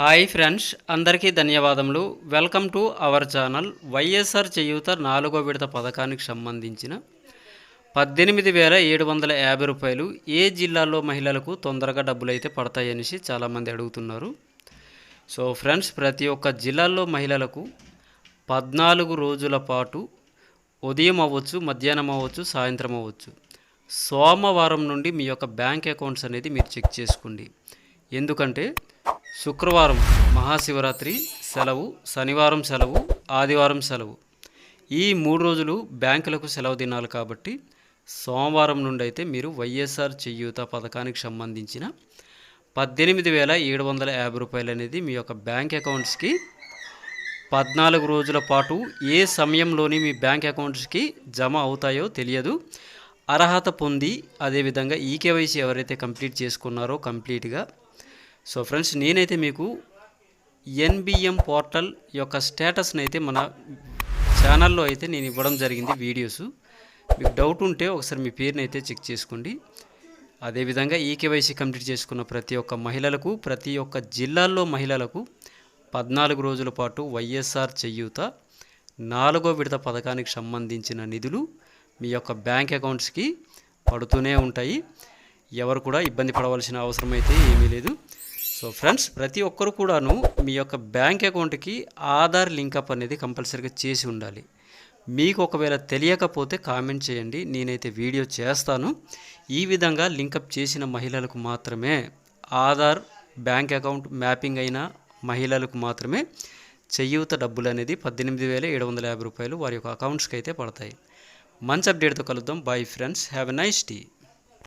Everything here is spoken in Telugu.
హాయ్ ఫ్రెండ్స్ అందరికీ ధన్యవాదములు. Welcome to our channel. YSR Cheyutha నాలుగో విడత పథకానికి సంబంధించిన పద్దెనిమిది వేల ఏడు వందల యాభై రూపాయలు ఏ జిల్లాలో మహిళలకు తొందరగా డబ్బులు అయితే పడతాయనేసి చాలామంది అడుగుతున్నారు. సో ఫ్రెండ్స్ ప్రతి ఒక్క జిల్లాల్లో మహిళలకు పద్నాలుగు రోజుల పాటు ఉదయం అవ్వచ్చు మధ్యాహ్నం అవ్వచ్చు సాయంత్రం అవ్వచ్చు. సోమవారం నుండి మీ యొక్క బ్యాంక్ అకౌంట్స్ అనేది మీరు చెక్ చేసుకోండి. ఎందుకంటే శుక్రవారం మహాశివరాత్రి సెలవు శనివారం సెలవు ఆదివారం సెలవు. ఈ మూడు రోజులు బ్యాంకులకు సెలవు దినాలు కాబట్టి సోమవారం నుండి అయితే మీరు వైఎస్ఆర్ చేయూత పథకానికి సంబంధించిన పద్దెనిమిది వేల ఏడు వందల యాభై రూపాయలు అనేది మీ యొక్క బ్యాంక్ అకౌంట్స్కి పద్నాలుగు రోజుల పాటు ఏ సమయంలోని మీ బ్యాంక్ అకౌంట్స్కి జమ అవుతాయో తెలియదు. అర్హత పొంది అదేవిధంగా ఈకేవైసీ ఎవరైతే కంప్లీట్ చేసుకున్నారో కంప్లీట్గా సో ఫ్రెండ్స్ నేనైతే మీకు ఎన్బిఎం పోర్టల్ యొక్క స్టేటస్ని అయితే మన ఛానల్లో అయితే నేను ఇవ్వడం జరిగింది వీడియోస్. మీకు డౌట్ ఉంటే ఒకసారి మీ పేరుని అయితే చెక్ చేసుకోండి. అదేవిధంగా ఈకేవైసీ కంప్లీట్ చేసుకున్న ప్రతి ఒక్క మహిళలకు ప్రతి ఒక్క జిల్లాల్లో మహిళలకు పద్నాలుగు రోజుల పాటు వైఎస్ఆర్ చెయ్యూత నాలుగో విడత పథకానికి సంబంధించిన నిధులు మీ యొక్క బ్యాంక్ అకౌంట్స్కి పడుతూనే ఉంటాయి. ఎవరు కూడా ఇబ్బంది పడవలసిన అవసరం అయితే ఏమీ లేదు. సో ఫ్రెండ్స్ ప్రతి ఒక్కరు కూడాను మీ యొక్క బ్యాంక్ అకౌంట్కి ఆధార్ లింకప్ అనేది కంపల్సరీగా చేసి ఉండాలి. మీకు ఒకవేళ తెలియకపోతే కామెంట్ చేయండి నేనైతే వీడియో చేస్తాను. ఈ విధంగా లింకప్ చేసిన మహిళలకు మాత్రమే ఆధార్ బ్యాంక్ అకౌంట్ మ్యాపింగ్ అయిన మహిళలకు మాత్రమే చెయ్యూత డబ్బులు అనేది పద్దెనిమిది వేల ఏడు వందల యాభై రూపాయలు వారి యొక్క అకౌంట్స్కి అయితే పడతాయి. మంచి అప్డేట్తో కలుద్దాం. Bye friends. Have a nice day